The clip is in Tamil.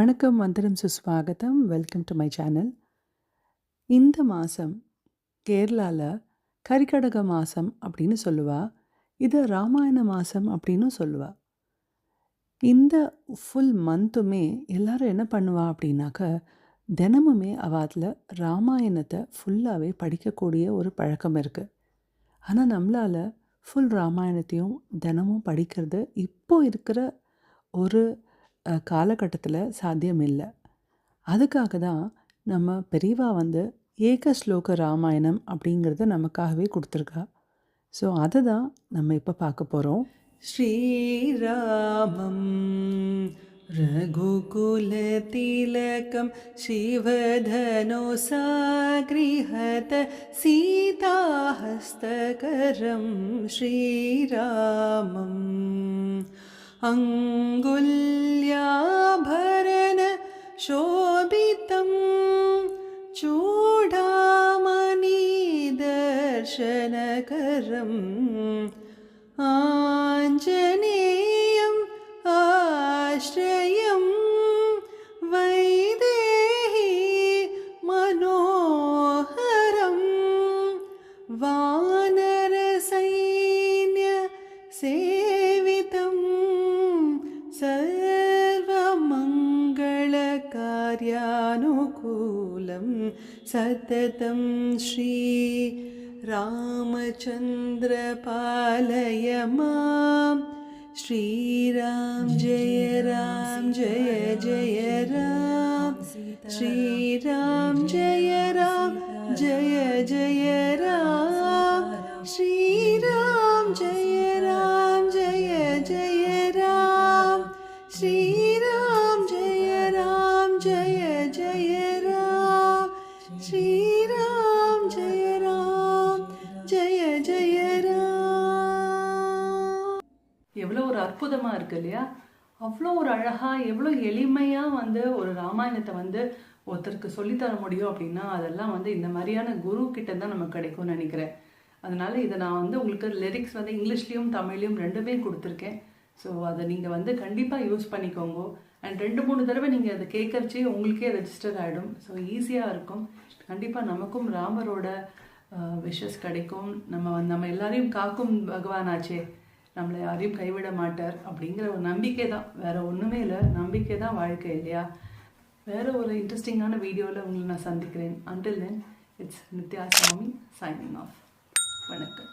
வணக்கம் மந்திரம் சுஸ்வாகத்தம் வெல்கம் டு மை சேனல் இந்த மாதம் கேரளாவில் கரிகடக மாதம் அப்படின்னு சொல்லுவா. இதை ராமாயண மாதம் அப்படின்னு சொல்லுவா. இந்த ஃபுல் மந்த்துமே எல்லாரும் என்ன பண்ணுவா அப்படின்னாக்க தினமுமே அவாத்தில் ராமாயணத்தை ஃபுல்லாகவே படிக்கக்கூடிய ஒரு பழக்கம் இருக்குது ஆனால் நம்மளால் ஃபுல் ராமாயணத்தையும் தினமும் படிக்கிறது இப்போ இருக்கிற ஒரு காலகட்டத்தில் சாத்தியம் இல்லை அதுக்காக தான் நம்ம பெரியவா வந்து ஏக ஸ்லோக ராமாயணம் அப்படிங்கிறத நமக்காகவே கொடுத்துருக்கா ஸோ அதை தான் நம்ம இப்போ பார்க்க போகிறோம் ஸ்ரீராமம் रघुकुलतिलकं शिवधनुसागृहत सीताहस्तकरं श्रीरामम् भरण शोभितं चूढामनी दर्शनकरम् कार्यानुकूलं सततं श्री रामचन्द्रपालय माँ। श्रीराम जय राम जय எவ்வளோ ஒரு அற்புதமாக இருக்கு இல்லையா? அவ்வளோ ஒரு அழகாக எவ்வளோ எளிமையாக வந்து ஒரு ராமாயணத்தை வந்து ஒருத்தருக்கு சொல்லித்தர முடியும் அப்படின்னா அதெல்லாம் வந்து இந்த மாதிரியான குரு கிட்ட தான் நமக்கு கிடைக்கும்னு நினைக்கிறேன். அதனால் இதை நான் வந்து உங்களுக்கு லிரிக்ஸ் வந்து இங்கிலீஷ்லேயும் தமிழ்லையும் ரெண்டுமே கொடுத்துருக்கேன். ஸோ அதை நீங்கள் வந்து கண்டிப்பாக யூஸ் பண்ணிக்கோங்க. அண்ட் ரெண்டு மூணு தடவை நீங்கள் அதை கேட்கறச்சே உங்களுக்கே ரெஜிஸ்டர் ஆகிடும் ஸோ ஈஸியாக இருக்கும். கண்டிப்பாக நமக்கும் ராமரோட விஷஸ் கிடைக்கும். நம்ம நம்ம எல்லாரையும் காக்கும் பகவான் ஆச்சே நம்மளை யாரையும் கைவிட மாட்டார் அப்படிங்கிற ஒரு நம்பிக்கை தான். வேற ஒன்றுமே இல்லை. நம்பிக்கை தான் வாழ்க்கை இல்லையா? வேற ஒரு இன்ட்ரெஸ்டிங்கான வீடியோவில் உங்களை நான் சந்திக்கிறேன். அண்டில் தென் இட்ஸ் நித்யா சாமி சைனிங் ஆஃப் வணக்கம்.